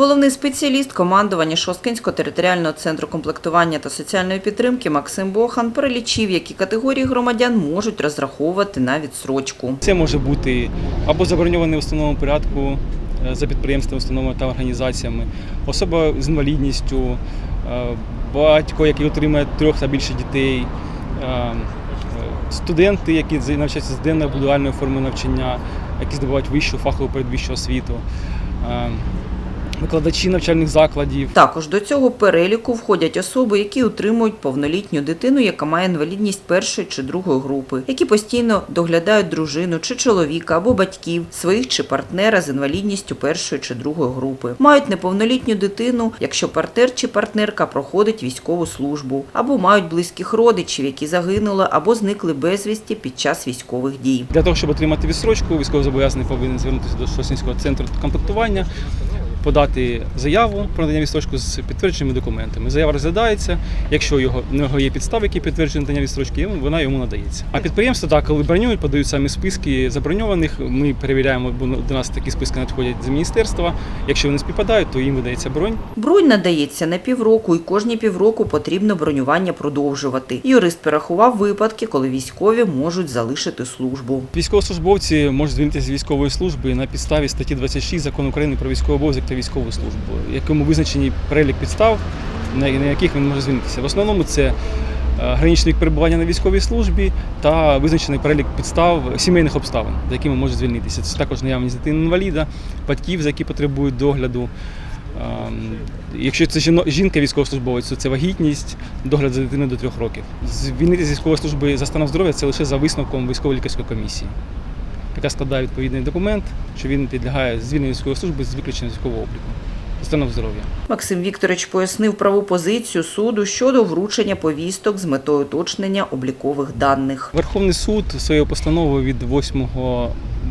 Головний спеціаліст командування Шосткинського територіального центру комплектування та соціальної підтримки Максим Бохан перелічив, які категорії громадян можуть розраховувати на відсрочку. Це може бути або заброньований в установленому порядку е, за підприємствами, установами та організаціями, особа з інвалідністю, е, батько, який отримує трьох та більше дітей, е, студенти, які навчаються з денною або дуальною формою навчання, які здобувають вищу фахову передвищу освіту, викладачі навчальних закладів. Також до цього переліку входять особи, які утримують повнолітню дитину, яка має інвалідність першої чи другої групи, які постійно доглядають дружину чи чоловіка або батьків, своїх чи партнера з інвалідністю першої чи другої групи, мають неповнолітню дитину, якщо партнер чи партнерка проходить військову службу, або мають близьких родичів, які загинули або зникли безвісті під час військових дій. Для того, щоб отримати відстрочку, військовозобов'язаний повинен звернутися до Шосінського центру комплектування, подати заяву про надання відстрочку з підтвердженими документами. Заява розглядається. Якщо його в нього є підстави, які підтверджують надання відстрочки, вона йому надається. А підприємства, так, коли бронюють, подають самі списки заброньованих. Ми перевіряємо, бо до нас такі списки надходять з міністерства. Якщо вони співпадають, то їм видається бронь. Бронь надається на півроку, і кожні півроку потрібно бронювання продовжувати. Юрист перерахував випадки, коли військові можуть залишити службу. Військовослужбовці можуть звільнитися з військової служби на підставі статті 26 закону України про військовий обов'язок та військову службу, якому визначені перелік підстав, на яких він може звільнитися. В основному це е, граничний перебування на військовій службі та визначений перелік підстав сімейних обставин, за якими може звільнитися. Це також наявність дитини інваліда, батьків, за які потребують догляду. Ем, Якщо це жінка військовослужбовець, то це вагітність, догляд за дитиною до трьох років. Звільнити з військової служби за станом здоров'я це лише за висновком військово-лікарської комісії, яка складає відповідний документ, що він підлягає звільненню військової служби з виключенням військового обліку. Станом здоров'я. Максим Вікторович пояснив праву позицію суду щодо вручення повісток з метою уточнення облікових даних. Верховний суд своєю постановою від 8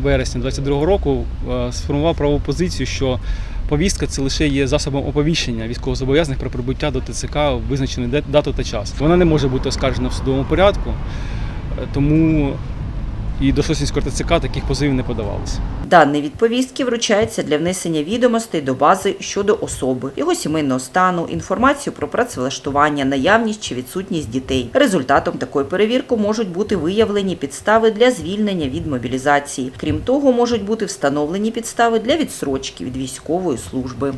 вересня 2022 року е, сформував правову позицію, що повістка це лише є засобом оповіщення військовозобов'язаних про прибуття до ТЦК в визначену дату та час. Вона не може бути оскаржена в судовому порядку, е, тому і до Сосінського ТЦК таких позовів не подавалося. Дані від повістки вручаються для внесення відомостей до бази щодо особи, його сімейного стану, інформацію про працевлаштування, наявність чи відсутність дітей. Результатом такої перевірки можуть бути виявлені підстави для звільнення від мобілізації. Крім того, можуть бути встановлені підстави для відсрочки від військової служби.